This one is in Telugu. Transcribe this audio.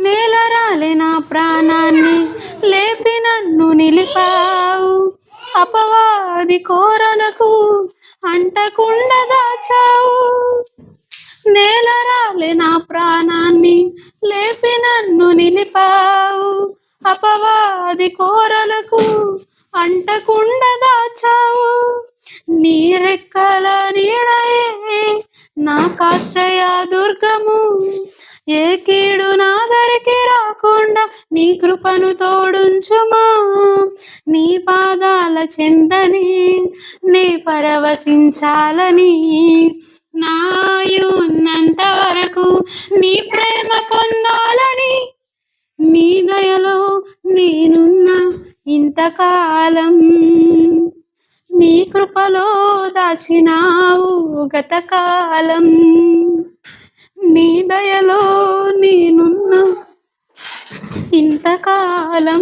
నేలరాలే నా ప్రాణాన్ని లేపి నన్ను నిలిపావు. అపవాది కోరలకు అంటకుండా దాచావు. నేలరాలే నా ప్రాణాన్ని లేపి నన్ను నిలిపావు. అపవాది కోరలకు అంటకుండా దాచావు. నీరెక్కల నీడయే నాకాశ్రయ దుర్గము. ఏ కీడు రాకుండా నీ కృపను తోడుంచుమా? నీ పాదాల చెందని నే పరవశించాలని నాయున్నంత వరకు నీ ప్రేమ పొందాలని నీ దయలో నేనున్న ఇంతకాలం. నీ కృపలో దాచినావు గతకాలం. నీ ఇంతకాలం